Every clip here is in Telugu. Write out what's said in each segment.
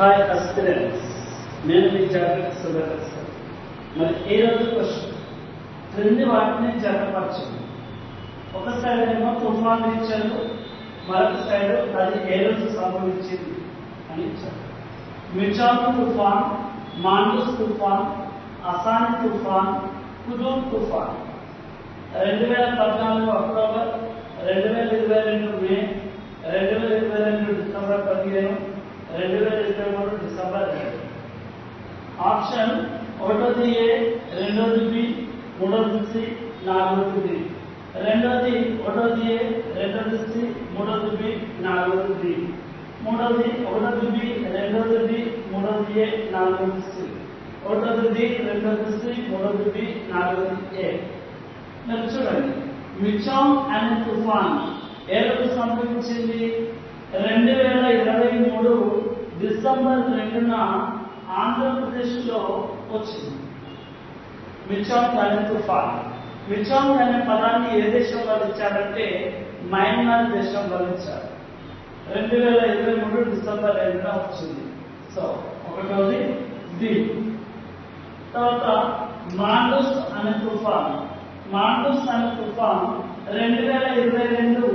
Hi aspirants. నేను మీ జాగ్రత్త సుధాకర్ సార్. మరి ఈ రోజు క్వశ్చన్ క్రింది వాటిని జతపరచండి ఒక సైడ్ ఏమో తుఫాన్ ఇచ్చారు మరొక సైడ్ అది ఏ రోజు సంభవించింది అని ఇచ్చారు మిచాన్ తుఫాన్ మాండూస్ తుఫాన్ అసాన్ తుఫాన్ కుదూర్ తుఫాన్. రెండు వేల పద్నాలుగు అక్టోబర్ రెండు వేల ఇరవై రెండు మే రెండు వేల ఇరవై రెండు డిసెంబర్ పదిహేను రెండు వేల ఇరవై మూడు డిసెంబర్ రెండు ఆప్షన్ ఒకటోది ఏ రెండోది బి మూడోది సి నాలుగోది డి. రెండోది ఒకటోది ఏ రెండోది సి మూడోది బి నాలుగోది డి. మూడోది ఒకటోది బి రెండోది డి మూడోది ఏ నాలుగోది సి. ఒకటోది డి రెండోది సి మూడోది బి నాలుగోది ఏ. మీరు చూడండి. మిచాంగ్ అనే తుఫాన్ ఏ రోజు సంభవించింది రెండు వేల ఇరవై మూడు డిసెంబర్ రెండున ఆంధ్రప్రదేశ్లో వచ్చింది. మిచాంగ్ అనే తుఫాన్. మిచాంగ్ అనే పదాన్ని ఏ దేశం వాళ్ళు ఇచ్చారంటే మయన్మార్ దేశం వాళ్ళు ఇచ్చారు. రెండు వేల ఇరవై మూడు డిసెంబర్ రెండున వచ్చింది. సో ఒకటోది ది తర్వాత మాండూస్ అనే తుఫాన్. మాండూస్ అనే తుఫాన్ రెండు వేల ఇరవై రెండు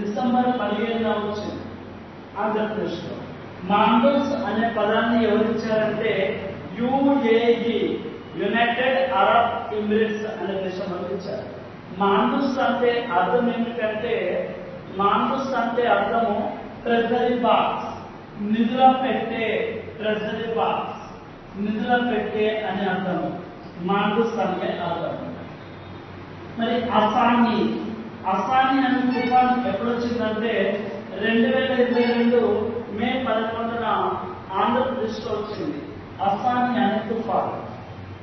డిసెంబర్ పదిహేనున వచ్చింది ఆంధ్రప్రదేశ్లో. మాండూస్ అనే పదాన్ని ఎవరిచ్చారంటే యుఏఈ యునైటెడ్ అరబ్ ఎమిరేట్స్ అనే దేశం వాళ్ళు మాండూస్ అంటే అర్థం ఏమిటంటే మాండూస్ అంటే అర్థము ట్రెజరీ బాక్స్. నిధుల పెట్టే ట్రెజరీ బాక్స్. నిధుల పెట్టే అని అర్థం మాండూస్ అంటే అర్థం. మరి అసాని. అసాని అనే తుఫాన్ ఎప్పుడు వచ్చిందంటే రెండు వేల ఇరవై రెండు మే పదకొండున ఆంధ్రప్రదేశ్లో వచ్చింది. అస్సామి అనే తుఫాన్.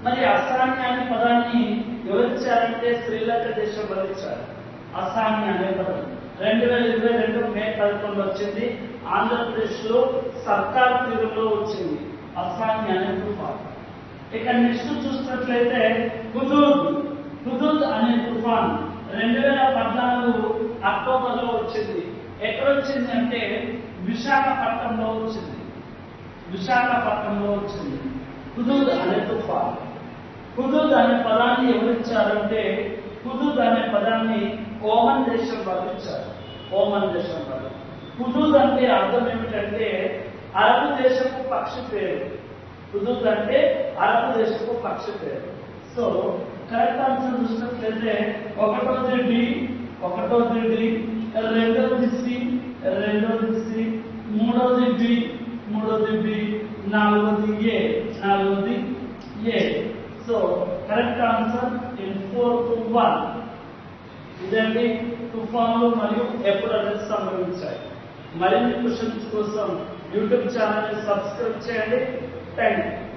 మరి అస్సామి అనే పదాన్ని ఎవరిచ్చారంటే శ్రీలంక దేశం వహించారు అస్సామి అనే పదం. రెండు వేల ఇరవై రెండు మే పదకొండు వచ్చింది. ఆంధ్రప్రదేశ్లో సర్కార్ తీరులో వచ్చింది. అస్సామి అనే తుఫాన్. ఇక నెక్స్ట్ చూసినట్లయితే హుదూద్. హుదూద్ అనే తుఫాన్. రెండు వేల పద్నాలుగు అక్టోబర్లో వచ్చింది. ఎక్కడొచ్చింది అంటే విశాఖపట్నంలో వచ్చింది. విశాఖపట్నంలో వచ్చింది. హుదూద్ అనే తుఫాన్. హుదూద్ అనే పదాన్ని ఎవరిచ్చారంటే హుదూద్ అనే పదాన్ని ఓమన్ దేశం వాళ్ళు ఇచ్చారు ఓమన్ దేశం వాళ్ళు. హుదూద్ అంటే అర్థం ఏమిటంటే అరబ్ దేశపు పక్షి పేరు. హుదూద్ అంటే అరబ్ దేశపు పక్షి పేరు. సో కరెక్ట్ ఆన్సర్ చూసినట్లయితే ఒకటోది డి ఒకటోది డి రెండోది సి రెండోది సి మూడోది బి మూడోది బి నాలుగోది ఏ నాలుగోది A so correct answer in four two one. ఇదండి తుఫాన్లు మరియు ఎప్పుడు అనేది సంభవించాయి. మరిన్ని క్వశ్చన్స్ కోసం యూట్యూబ్ ఛానల్ సబ్స్క్రైబ్ చేయండి. Thank you